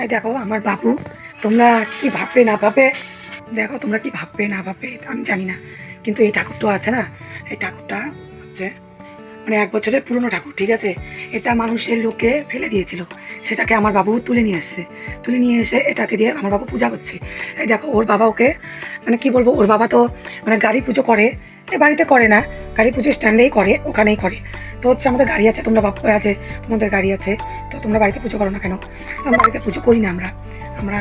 এই দেখো আমার বাবু, তোমরা কি ভাববে না ভাববে? দেখো তোমরা কি ভাববে না ভাববে আমি জানি না। কিন্তু এই ঠাকুরটা আছে না, এই ঠাকুরটা হচ্ছে মানে এক বছরের পুরনো ঠাকুর, ঠিক আছে? এটা মানুষের লোকে ফেলে দিয়েছিল। সেটাকে আমার বাবু তুলে নিয়ে এসছে। তুলে নিয়ে এসে এটাকে দিয়ে আমার বাবু পূজা করছে। এই দেখো, ওর বাবা ওকে মানে কি বলব, ওর বাবা তো মানে গাড়ি পুজো করে, এ বাড়িতে করে না। গাড়ি পুজো স্ট্যান্ডেই করে, ওখানেই করে। তো হচ্ছে আমাদের গাড়ি আছে, তোমরা বাপু আছে তোমাদের গাড়ি আছে, তো তোমরা বাড়িতে পুজো করো না কেন? আমরা বাড়িতে পুজো করি না আমরা। আমরা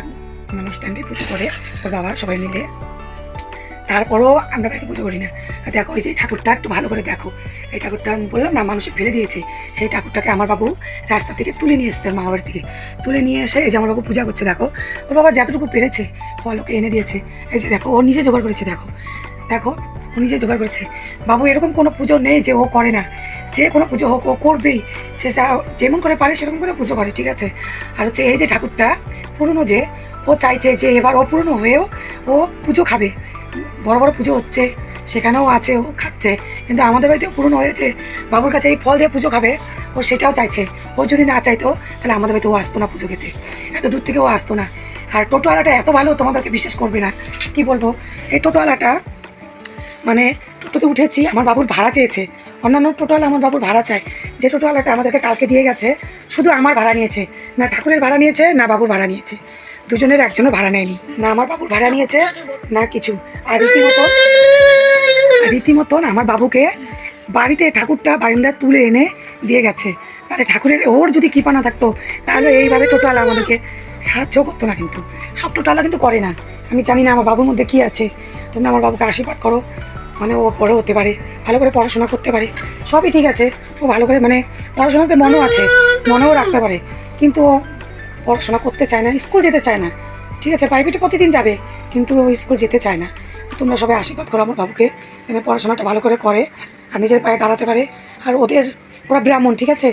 মানে স্ট্যান্ডে পুজো করে ওর বাবা সবাই মিলে। তারপরও আমরা বাড়িতে পুজো করি না। দেখো এই যে ঠাকুরটা একটু ভালো করে দেখো। এই ঠাকুরটা আমি বললাম না, মানুষে ফেলে দিয়েছে। সেই ঠাকুরটাকে আমার বাবু রাস্তা থেকে তুলে নিয়ে এসছে মামা বাড়ি থেকে তুলে নিয়ে এসে এই যে আমার বাবু পূজা করছে, দেখো। ওর বাবা যতটুকু পেরেছে, ফল ওকে এনে দিয়েছে। এই যে দেখো, ও নিজে জোগাড় করেছে, দেখো। দেখো, ও নিজে জোগাড় করেছে। বাবু, এরকম কোনো পুজো নেই যে ও করে না। যে কোনো পুজো হোক, ও করবেই। সেটা যেমন করে পারে, সেরকম করে পুজো করে, ঠিক আছে? আর হচ্ছে এই যে ঠাকুরটা, পুরনো যে, ও চাইছে যে এবার ও পুরনো হয়েও ও পুজো খাবে। বড় বড় পুজো হচ্ছে, সেখানেও আছে, ও খাচ্ছে। কিন্তু আমাদের বাড়িতেও পুরনো হয়েছে। বাবুর কাছে এই ফল দিয়ে পুজো খাবে, ও সেটাও চাইছে। ও যদি না চাইতো, তাহলে আমাদের বাড়িতে ও আসতো না পুজো খেতে। এত দূর থেকে ও আসতো না। আর টোটোওয়ালাটা এত ভালো, তোমাদেরকে বিশ্বাস করবে না। কি বলব? এই টোটোওয়ালাটা মানে টোটোতে উঠেছি, আমার বাবুর ভাড়া চেয়েছে। অন্যান্য টোটোওয়ালা আমার বাবুর ভাড়া চায়। যে টোটোওয়ালাটা আমাদেরকে কালকে দিয়ে গেছে, শুধু আমার ভাড়া নিয়েছে। না ঠাকুরের ভাড়া নিয়েছে, না বাবুর ভাড়া নিয়েছে। দুজনের একজনও ভাড়া নেয়নি। না আমার বাবুর ভাড়া নিয়েছে, না কিছু। আর রীতিমতো রীতিমতন আমার বাবুকে বাড়িতে ঠাকুরটা বারিন্দা তুলে এনে দিয়ে গেছে। তাহলে ঠাকুরের ওর যদি কৃপা না থাকতো, তাহলে এইভাবে টোটোওয়ালা আমাদেরকে সাহায্য করতো না কিন্তু। সব টোটোওয়ালা কিন্তু করে না। আমি জানি না আমার বাবুর মধ্যে কী আছে। তোমরা আমার বাবুকে আশীর্বাদ করো। মানে ও বড় হতে পারে, ভালো করে পড়াশোনা করতে পারে, সবই ঠিক আছে। ও ভালো করে মানে পড়াশোনাতে মনও আছে, মনেও রাখতে পারে। কিন্তু ও পড়াশোনা করতে চায় না, স্কুল যেতে চায় না। ঠিক আছে প্রাইভেটে প্রতিদিন যাবে, কিন্তু ও স্কুল যেতে চায় না। তোমরা সবাই আশীর্বাদ করো আমার বাবুকে, যেন পড়াশোনাটা ভালো করে করে আর নিজের পায়ে দাঁড়াতে পারে। আর ওদের, ওরা ব্রাহ্মণ, ঠিক আছে?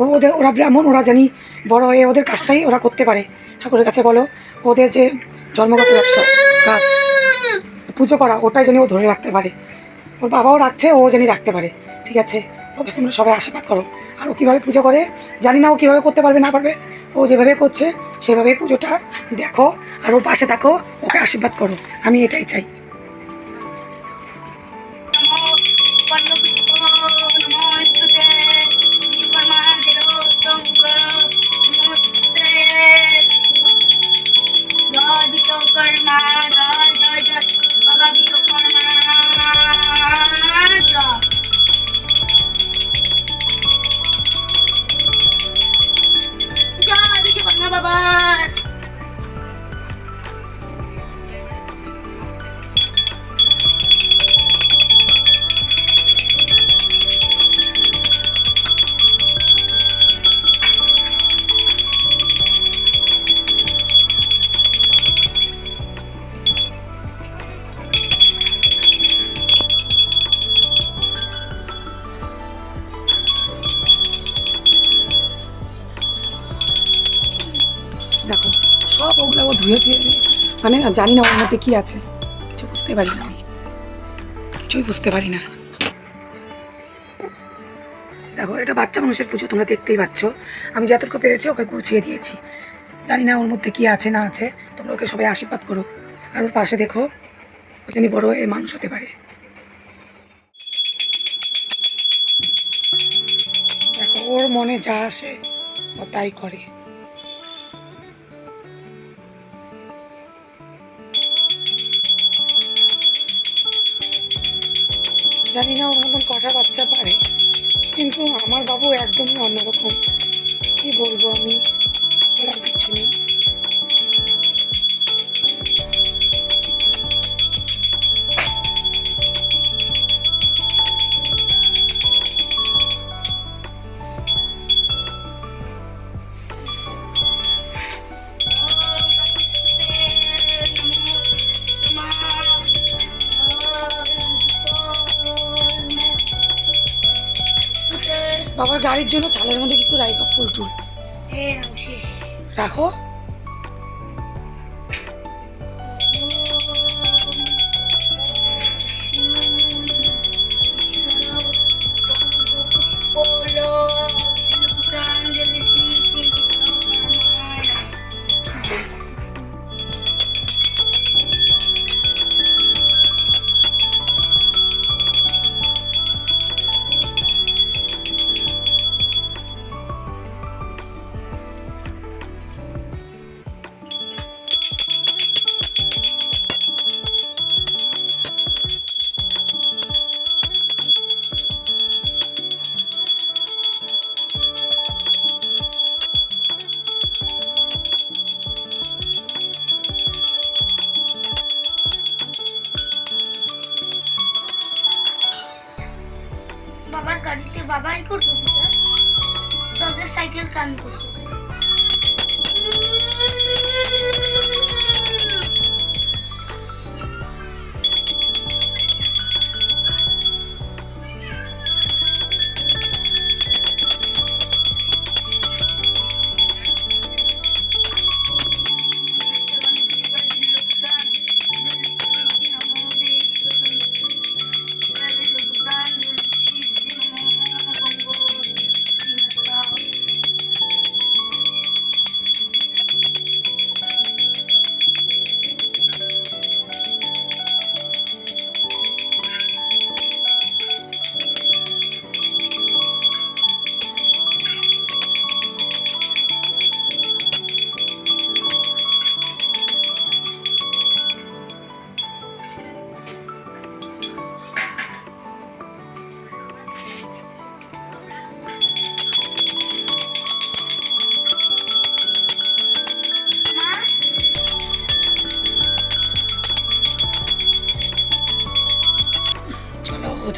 ও ওদের, ওরা ব্রাহ্মণ, ওরা জানি বড় হয়ে ওদের কাজটাই ওরা করতে পারে। ঠাকুরের কাছে বলো, ওদের যে জন্মগত ব্যবসা, কাজ, পুজো করা, ওটাই জানি ও ধরে রাখতে পারে। ওর বাবাও রাখছে, ও জানি রাখতে পারে। ঠিক আছে? ওকে তোমরা সবাই আশীর্বাদ করো। আর ও কীভাবে পুজো করে, জানি না ও কীভাবে করতে পারবে, না পারবে। ও যেভাবে করছে সেভাবেই পুজোটা দেখো। আর ওর পাশে থাকো, ওকে আশীর্বাদ করো। আমি এটাই চাই। ধুয়ে ধুয়ে মানে জানি না ওর মধ্যে কী আছে। কিছু বুঝতে পারি না আমি। কিছুই বুঝতে পারি না। দেখো, এটা বাচ্চা মানুষের পুজো, তোমরা দেখতেই পাচ্ছ। আমি যতটুকু পেরেছি ওকে গুছিয়ে দিয়েছি। জানি না ওর মধ্যে কী আছে, না আছে। তোমরা ওকে সবাই আশীর্বাদ করো। আর ওর পাশে দেখো ওই বড় হয়ে মানুষ হতে পারে। দেখো, ওর মনে যা আসে, ও তাই করে। জানি না ওর মতন কটা বাচ্চা পারে, কিন্তু আমার বাবু একদমই অন্যরকম। কি বলব আমি? ওরা কিছু নেই। বাবার গাড়ির জন্য থালের মধ্যে কিছু রাইকা ফুল টুল। রাখো।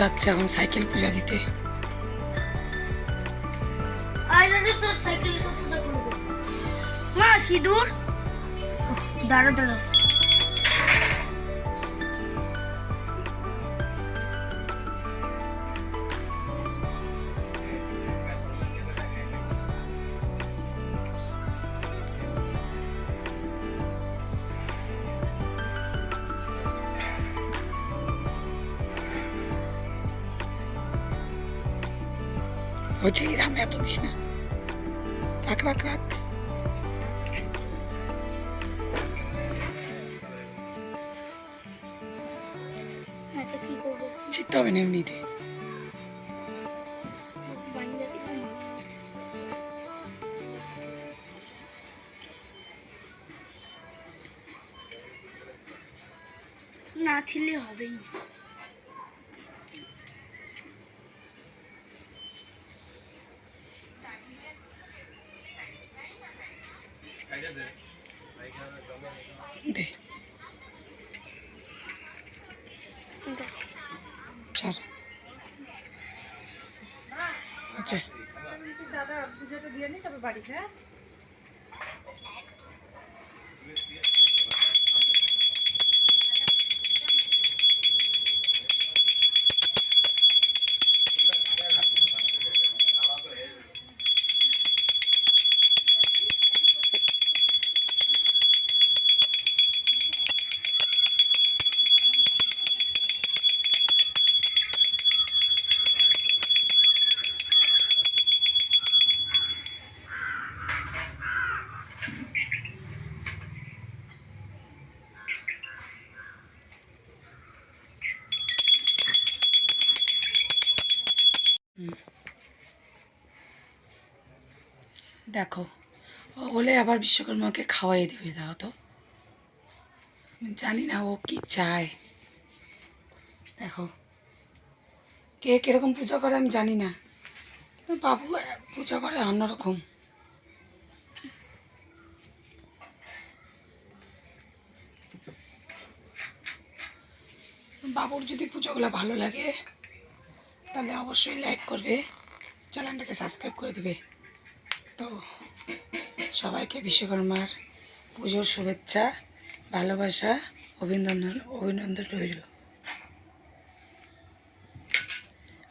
যাচ্ছে এখন সাইকেল পূজা দিতে। মা সিঁদুর? দাঁড়া দাঁড়া। হচ্ছে এই রাম এত দিস না। রাখ রাখ রাখ। আচ্ছা জিততে হবে না এমনিতে। না ছিলে হবেই। দে আচ্ছা পুজোটা দিয়ে নি তবে বাড়িতে দেখো, ও বলে আবার বিশ্বকর্মাকে খাওয়াই দেবে, দাও তো। জানি না ও কি চায়। দেখো, কে কীরকম পুজো করে আমি জানি না। কিন্তু বাবু পুজো করে অন্যরকম। বাবুর যদি পুজোগুলো ভালো লাগে তাহলে অবশ্যই লাইক করবে। চ্যানেলটাকে সাবস্ক্রাইব করে দেবে। তো সবাইকে বিশ্বকর্মার পুজোর শুভেচ্ছা, ভালোবাসা, অভিনন্দন অভিনন্দন রইল।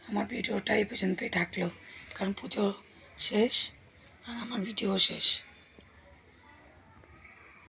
আমার ভিডিওটা এই পর্যন্তই থাকল। কারণ পুজো শেষ আর আমার ভিডিও শেষ।